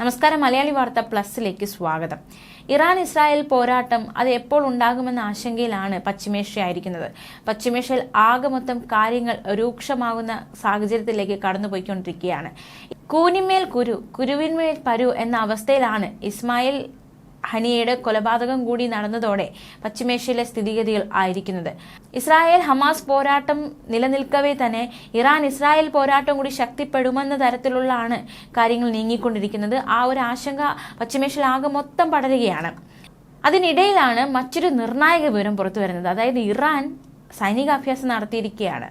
നമസ്കാരം മലയാളി വാർത്ത പ്ലസിലേക്ക് സ്വാഗതം. ഇറാൻ ഇസ്രായേൽ പോരാട്ടം അത് എപ്പോൾ ഉണ്ടാകുമെന്ന ആശങ്കയിലാണ് പശ്ചിമേഷ്യയായിരിക്കുന്നത്. പശ്ചിമേഷ്യയിൽ ആകെ മൊത്തം കാര്യങ്ങൾ രൂക്ഷമാകുന്ന സാഹചര്യത്തിലേക്ക് കടന്നുപോയിക്കൊണ്ടിരിക്കുകയാണ്. കൂനിമേൽ കുരു കുരുവിന്മേൽ പരു എന്ന അവസ്ഥയിലാണ് ഇസ്മായിൽ ഹനിയയുടെ കൊലപാതകം കൂടി നടന്നതോടെ പശ്ചിമേഷ്യയിലെ സ്ഥിതിഗതികൾ ആയിരിക്കുന്നത്. ഇസ്രായേൽ ഹമാസ് പോരാട്ടം നിലനിൽക്കവേ തന്നെ ഇറാൻ ഇസ്രായേൽ പോരാട്ടം കൂടി ശക്തിപ്പെടുമെന്ന തരത്തിലുള്ളതാണ് കാര്യങ്ങൾ നീങ്ങിക്കൊണ്ടിരിക്കുന്നത്. ആ ഒരു ആശങ്ക പശ്ചിമേഷ്യയിൽ ആകെ മൊത്തം പടരുകയാണ്. അതിനിടയിലാണ് മറ്റൊരു നിർണായക വിവരം പുറത്തു വരുന്നത്. അതായത് ഇറാൻ സൈനികാഭ്യാസം നടത്തിയിരിക്കുകയാണ്.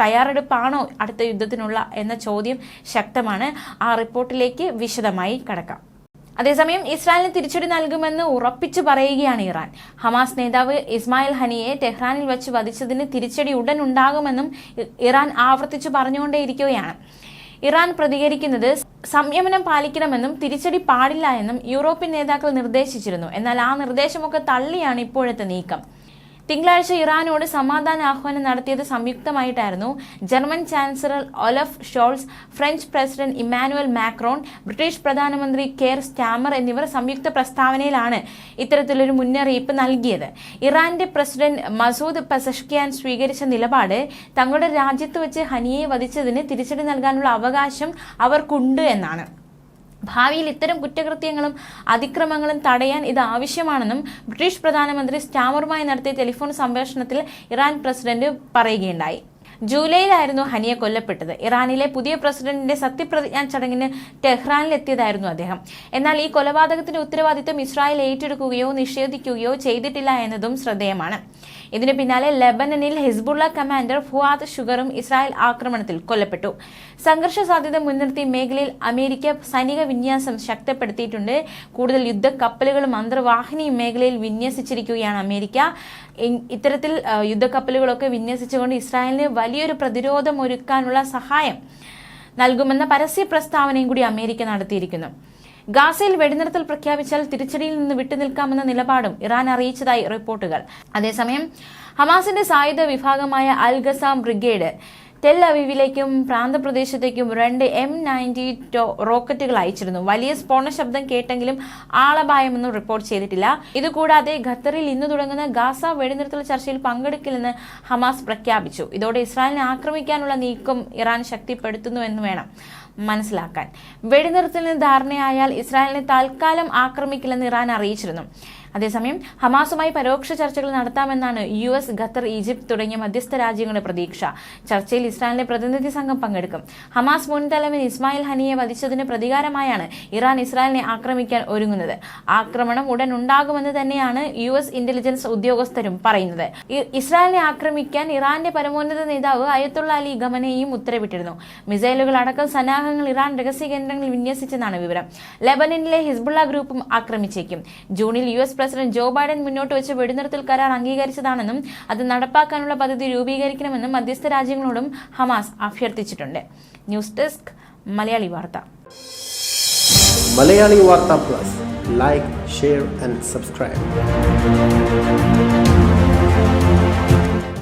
തയ്യാറെടുപ്പാണോ അടുത്ത യുദ്ധത്തിനുള്ള എന്ന ചോദ്യം ശക്തമാണ്. ആ റിപ്പോർട്ടിലേക്ക് വിശദമായി കടക്കാം. അതേസമയം ഇസ്രായേലിന് തിരിച്ചടി നൽകുമെന്ന് ഉറപ്പിച്ചു പറയുകയാണ് ഇറാൻ. ഹമാസ് നേതാവ് ഇസ്മായിൽ ഹനിയെ ടെഹ്റാനിൽ വെച്ച് വധിച്ചതിന് തിരിച്ചടി ഉടൻ ഉണ്ടാകുമെന്നും ഇറാൻ ആവർത്തിച്ചു പറഞ്ഞുകൊണ്ടേയിരിക്കുകയാണ്. ഇറാൻ പ്രതികരിക്കുന്നത് സംയമനം പാലിക്കണമെന്നും തിരിച്ചടി പാടില്ല എന്നും യൂറോപ്യൻ നേതാക്കൾ നിർദ്ദേശിച്ചിരുന്നു. എന്നാൽ ആ നിർദ്ദേശമൊക്കെ തള്ളിയാണ് ഇപ്പോഴത്തെ നീക്കം. തിങ്കളാഴ്ച ഇറാനോട് സമാധാന ആഹ്വാനം നടത്തിയത് സംയുക്തമായിട്ടായിരുന്നു. German chancellor Olaf Scholz French president Emmanuel Macron British പ്രധാനമന്ത്രി കെയർ സ്റ്റാമർ എന്നിവർ സംയുക്ത പ്രസ്താവനയിലാണ് ഇത്തരത്തിലൊരു മുന്നറിയിപ്പ് നൽകിയത്. ഇറാന്റെ പ്രസിഡന്റ് മസൂദ് പസഷ്കിയാൻ സ്വീകരിച്ച നിലപാട് തങ്ങളുടെ രാജ്യത്ത് വെച്ച് ഹനിയെ വധിച്ചതിന് തിരിച്ചടി നൽകാനുള്ള അവകാശം അവർക്കുണ്ട് എന്നാണ്. ഭാവിയിൽ ഇത്തരം കുറ്റകൃത്യങ്ങളും അതിക്രമങ്ങളും തടയാൻ ഇത് ആവശ്യമാണെന്നും ബ്രിട്ടീഷ് പ്രധാനമന്ത്രി സ്റ്റാമറുമായി നടത്തിയ ടെലിഫോൺ സംഭാഷണത്തിൽ ഇറാൻ പ്രസിഡന്റ് പറയുകയുണ്ടായി. ജൂലൈയിലായിരുന്നു ഹനിയ കൊല്ലപ്പെട്ടത്. ഇറാനിലെ പുതിയ പ്രസിഡന്റിന്റെ സത്യപ്രതിജ്ഞാ ചടങ്ങിന് ടെഹ്റാനിലെത്തിയതായിരുന്നു അദ്ദേഹം. എന്നാൽ ഈ കൊലപാതകത്തിന്റെ ഉത്തരവാദിത്വം ഇസ്രായേൽ ഏറ്റെടുക്കുകയോ നിഷേധിക്കുകയോ ചെയ്തിട്ടില്ല എന്നതും ശ്രദ്ധേയമാണ്. ഇതിനു പിന്നാലെ ലെബനനിൽ ഹിസ്ബുള്ള കമാൻഡർ ഫുവാദ് ഷുഗറും ഇസ്രായേൽ ആക്രമണത്തിൽ കൊല്ലപ്പെട്ടു. സംഘർഷ സാധ്യത മുൻനിർത്തി മേഖലയിൽ അമേരിക്ക സൈനിക വിന്യാസം ശക്തിപ്പെടുത്തിയിട്ടുണ്ട്. കൂടുതൽ യുദ്ധ കപ്പലുകളും അന്തർവാഹിനിയും മേഖലയിൽ വിന്യസിച്ചിരിക്കുകയാണ് അമേരിക്ക. ഇത്തരത്തിൽ യുദ്ധക്കപ്പലുകളൊക്കെ വിന്യസിച്ചുകൊണ്ട് ഇസ്രായേലിന് വലിയൊരു പ്രതിരോധം ഒരുക്കാനുള്ള സഹായം നൽകുമെന്ന പരസ്യ പ്രസ്താവനയും കൂടി അമേരിക്ക നടത്തിയിരിക്കുന്നു. ഗാസയിൽ വെടിനിർത്തൽ പ്രഖ്യാപിച്ചാൽ തിരിച്ചടിയിൽ നിന്ന് വിട്ടുനിൽക്കാമെന്ന നിലപാടും ഇറാൻ അറിയിച്ചതായി റിപ്പോർട്ടുകൾ. അതേസമയം ഹമാസിന്റെ സായുധ വിഭാഗമായ അൽ ഗസാം ബ്രിഗേഡ് ടെൽ അവീവിലേക്കും പ്രാന്തപ്രദേശത്തേക്കും രണ്ട് എം നയന്റി റോക്കറ്റുകൾ അയച്ചിരുന്നു. വലിയ സ്ഫോടന ശബ്ദം കേട്ടെങ്കിലും ആളപായമൊന്നും റിപ്പോർട്ട് ചെയ്തിട്ടില്ല. ഇതുകൂടാതെ ഖത്തറിൽ ഇന്ന് തുടങ്ങുന്ന ഗാസ വെടിനിർത്തൽ ചർച്ചയിൽ പങ്കെടുക്കില്ലെന്ന് ഹമാസ് പ്രഖ്യാപിച്ചു. ഇതോടെ ഇസ്രായേലിനെ ആക്രമിക്കാനുള്ള നീക്കം ഇറാൻ ശക്തിപ്പെടുത്തുന്നുവെന്ന് വേണം മനസ്സിലാക്കാൻ. വെടിനിർത്തലിന് ധാരണയായാൽ ഇസ്രായേലിനെ തൽക്കാലം ആക്രമിക്കില്ലെന്ന് ഇറാൻ അറിയിച്ചിരുന്നു. അതേസമയം ഹമാസുമായി പരോക്ഷ ചർച്ചകൾ നടത്താമെന്നാണ് യു എസ് ഖത്തർ ഈജിപ്ത് തുടങ്ങിയ മധ്യസ്ഥ രാജ്യങ്ങളുടെ പ്രതീക്ഷ. ചർച്ചയിൽ ഇസ്രായേലിലെ പ്രതിനിധി സംഘം പങ്കെടുക്കും. ഹമാസ് മുൻ തലവൻ ഇസ്മായിൽ ഹനിയെ വധിച്ചതിന് പ്രതികാരമായാണ് ഇറാൻ ഇസ്രായേലിനെ ആക്രമിക്കാൻ ഒരുങ്ങുന്നത്. ആക്രമണം ഉടൻ ഉണ്ടാകുമെന്ന് തന്നെയാണ് യു എസ് ഇന്റലിജൻസ് ഉദ്യോഗസ്ഥരും പറയുന്നത്. ഇസ്രായേലിനെ ആക്രമിക്കാൻ ഇറാന്റെ പരമോന്നത നേതാവ് അയത്തുള്ള അലി ഗമനെയും ഉത്തരവിട്ടിരുന്നു. മിസൈലുകൾ അടക്കം സന്നാഹങ്ങൾ ഇറാൻ രഹസ്യ കേന്ദ്രങ്ങളിൽ വിന്യസിച്ചെന്നാണ് വിവരം. ലെബനനിലെ ഹിസ്ബുള്ള ഗ്രൂപ്പും ആക്രമിച്ചേക്കും. ജൂണിൽ U S president Joe Biden മുന്നോട്ട് വെച്ച് വെടിനിർത്തൽ കരാർ അംഗീകരിച്ചതാണെന്നും അത് നടപ്പാക്കാനുള്ള പദ്ധതി രൂപീകരിക്കണമെന്നും മധ്യസ്ഥ രാജ്യങ്ങളോടും ഹമാസ് അഭ്യർത്ഥിച്ചിട്ടുണ്ട്. ന്യൂസ് ഡെസ്ക് മലയാളി വാർത്ത. മലയാളി വാർത്ത plus. Like share and subscribe.